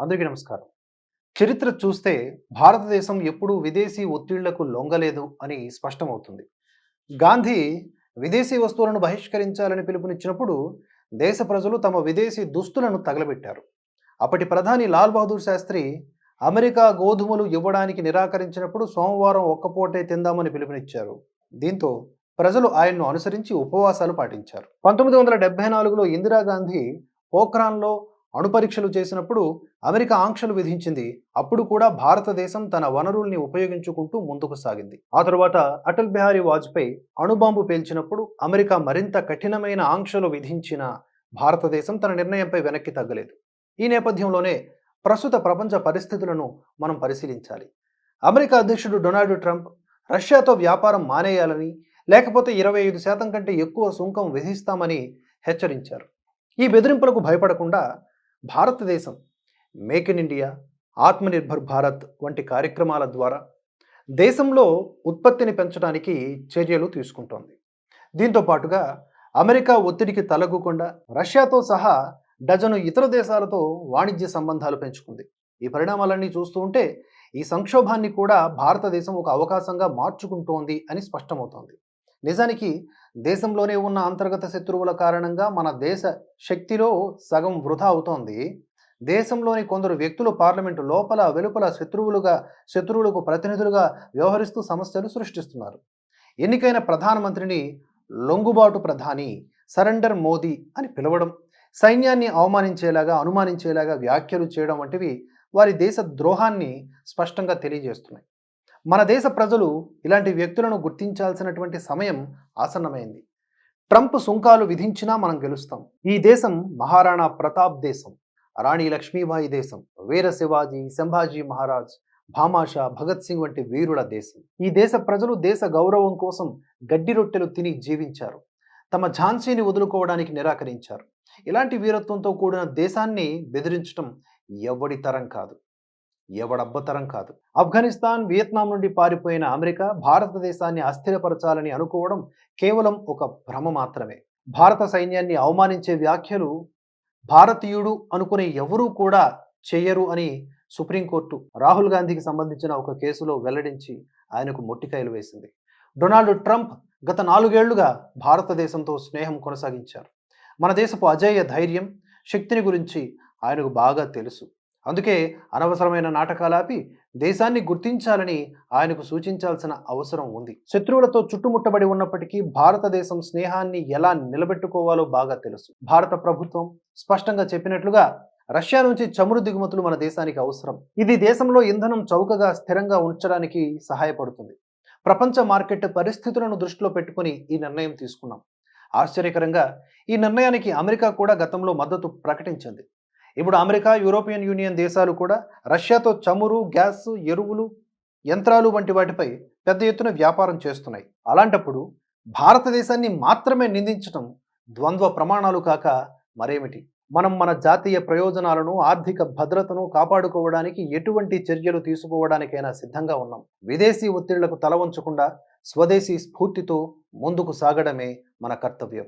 అందరికీ నమస్కారం. చరిత్ర చూస్తే భారతదేశం ఎప్పుడూ విదేశీ ఒత్తిళ్ళకు లొంగలేదు అని స్పష్టమవుతుంది. గాంధీ విదేశీ వస్తువులను బహిష్కరించాలని పిలుపునిచ్చినప్పుడు దేశ ప్రజలు తమ విదేశీ దుస్తులను తగలబెట్టారు. అప్పటి ప్రధాని లాల్ బహదూర్ శాస్త్రి అమెరికా గోధుమలు ఇవ్వడానికి నిరాకరించినప్పుడు సోమవారం ఒక్కపూటే తిందామని పిలుపునిచ్చారు. దీంతో ప్రజలు ఆయన్ను అనుసరించి ఉపవాసాలు పాటించారు. పంతొమ్మిది వందల డెబ్బై నాలుగులో ఇందిరాగాంధీ పోఖ్రాన్లో అణుపరీక్షలు చేసినప్పుడు అమెరికా ఆంక్షలు విధించింది. అప్పుడు కూడా భారతదేశం తన వనరుల్ని ఉపయోగించుకుంటూ ముందుకు సాగింది. ఆ తరువాత అటల్ బిహారీ వాజ్పేయి అణుబాంబు పేల్చినప్పుడు అమెరికా మరింత కఠినమైన ఆంక్షలు విధించిన భారతదేశం తన నిర్ణయంపై వెనక్కి తగ్గలేదు. ఈ నేపథ్యంలోనే ప్రస్తుత ప్రపంచ పరిస్థితులను మనం పరిశీలించాలి. అమెరికా అధ్యక్షుడు డొనాల్డ్ ట్రంప్ రష్యాతో వ్యాపారం మానేయాలని లేకపోతే ఇరవై ఐదు శాతం కంటే ఎక్కువ సుంకం విధిస్తామని హెచ్చరించారు. ఈ బెదిరింపులకు భయపడకుండా భారతదేశం make in India Atmanirbhar Bharat వంటి కార్యక్రమాల ద్వారా దేశంలో ఉత్పత్తిని పెంచడానికి చర్యలు తీసుకుంటోంది. దీంతో పాటుగా అమెరికా ఒత్తిడికి తలగకుండా రష్యాతో సహా డజను ఇతర దేశాలతో వాణిజ్య సంబంధాలు పెంచుకుంది. ఈ పరిణామాలన్నీ చూస్తూ ఉంటే ఈ సంక్షోభాన్ని కూడా భారతదేశం ఒక అవకాశంగా మార్చుకుంటోంది అని స్పష్టమవుతోంది. నిజానికి దేశంలోనే ఉన్న అంతర్గత శత్రువుల కారణంగా మన దేశ శక్తిలో సగం వృధా అవుతోంది. దేశంలోని కొందరు వ్యక్తులు పార్లమెంటు లోపల వెలుపల శత్రువులుగా శత్రువులకు ప్రతినిధులుగా వ్యవహరిస్తూ సమస్యలు సృష్టిస్తున్నారు. ఎన్నికైన ప్రధానమంత్రిని లొంగుబాటు ప్రధాని సరెండర్ మోదీ అని పిలవడం సైన్యాన్ని అవమానించేలాగా అనుమానించేలాగా వ్యాఖ్యలు చేయడం వంటివి వారి దేశ ద్రోహాన్ని స్పష్టంగా తెలియజేస్తున్నాయి. మన దేశ ప్రజలు ఇలాంటి వ్యక్తులను గుర్తించాల్సినటువంటి సమయం ఆసన్నమైంది. ట్రంప్ సుంకాలు విధించినా మనం గెలుస్తాం. ఈ దేశం మహారాణా ప్రతాప్ దేశం రాణి లక్ష్మీబాయి దేశం వీర శివాజీ సంభాజీ మహారాజ్ భామాషా భగత్ సింగ్ వంటి వీరుల దేశం. ఈ దేశ ప్రజలు దేశ గౌరవం కోసం గడ్డి రొట్టెలు తిని జీవించారు. తమ ఝాన్సీని వదులుకోవడానికి నిరాకరించారు. ఇలాంటి వీరత్వంతో కూడిన దేశాన్ని బెదిరించడం ఎవడి తరం కాదు. ఎవడబ్బతరం కాదు. ఆఫ్ఘనిస్తాన్ వియత్నాం నుండి పారిపోయిన అమెరికా భారతదేశాన్ని అస్థిరపరచాలని అనుకోవడం కేవలం ఒక భ్రమ మాత్రమే. భారత సైన్యాన్ని అవమానించే వ్యాఖ్యలు భారతీయుడు అనుకునే ఎవరూ కూడా చేయరు అని సుప్రీంకోర్టు రాహుల్ గాంధీకి సంబంధించిన ఒక కేసులో వెల్లడించి ఆయనకు మొట్టికాయలు వేసింది. డొనాల్డ్ ట్రంప్ గత నాలుగేళ్ళుగా భారతదేశంతో స్నేహం కొనసాగించారు. మన దేశపు అజేయ ధైర్యం శక్తిని గురించి ఆయనకు బాగా తెలుసు. అందుకే అనవసరమైన నాటకాలాపి దేశాన్ని గుర్తించాలని ఆయనకు సూచించాల్సిన అవసరం ఉంది. శత్రువులతో చుట్టుముట్టబడి ఉన్నప్పటికీ భారతదేశం స్నేహాన్ని ఎలా నిలబెట్టుకోవాలో బాగా తెలుసు. భారత ప్రభుత్వం స్పష్టంగా చెప్పినట్లుగా రష్యా నుంచి చమురు దిగుమతులు మన దేశానికి అవసరం. ఇది దేశంలో ఇంధనం చౌకగా స్థిరంగా ఉంచడానికి సహాయపడుతుంది. ప్రపంచ మార్కెట్ పరిస్థితులను దృష్టిలో పెట్టుకుని ఈ నిర్ణయం తీసుకున్నాం. ఆశ్చర్యకరంగా ఈ నిర్ణయానికి అమెరికా కూడా గతంలో మద్దతు ప్రకటించింది. ఇప్పుడు అమెరికా యూరోపియన్ యూనియన్ దేశాలు కూడా రష్యాతో చమురు గ్యాస్ ఎరువులు యంత్రాలు వంటి వాటిపై పెద్ద ఎత్తున వ్యాపారం చేస్తున్నాయి. అలాంటప్పుడు భారతదేశాన్ని మాత్రమే నిందించడం ద్వంద్వ ప్రమాణాలు కాక మరేమిటి? మనం మన జాతీయ ప్రయోజనాలను ఆర్థిక భద్రతను కాపాడుకోవడానికి ఎటువంటి చర్యలు తీసుకోవడానికైనా సిద్ధంగా ఉన్నాం. విదేశీ ఒత్తిళ్ళకు తలవంచకుండా స్వదేశీ స్ఫూర్తితో ముందుకు సాగడమే మన కర్తవ్యం.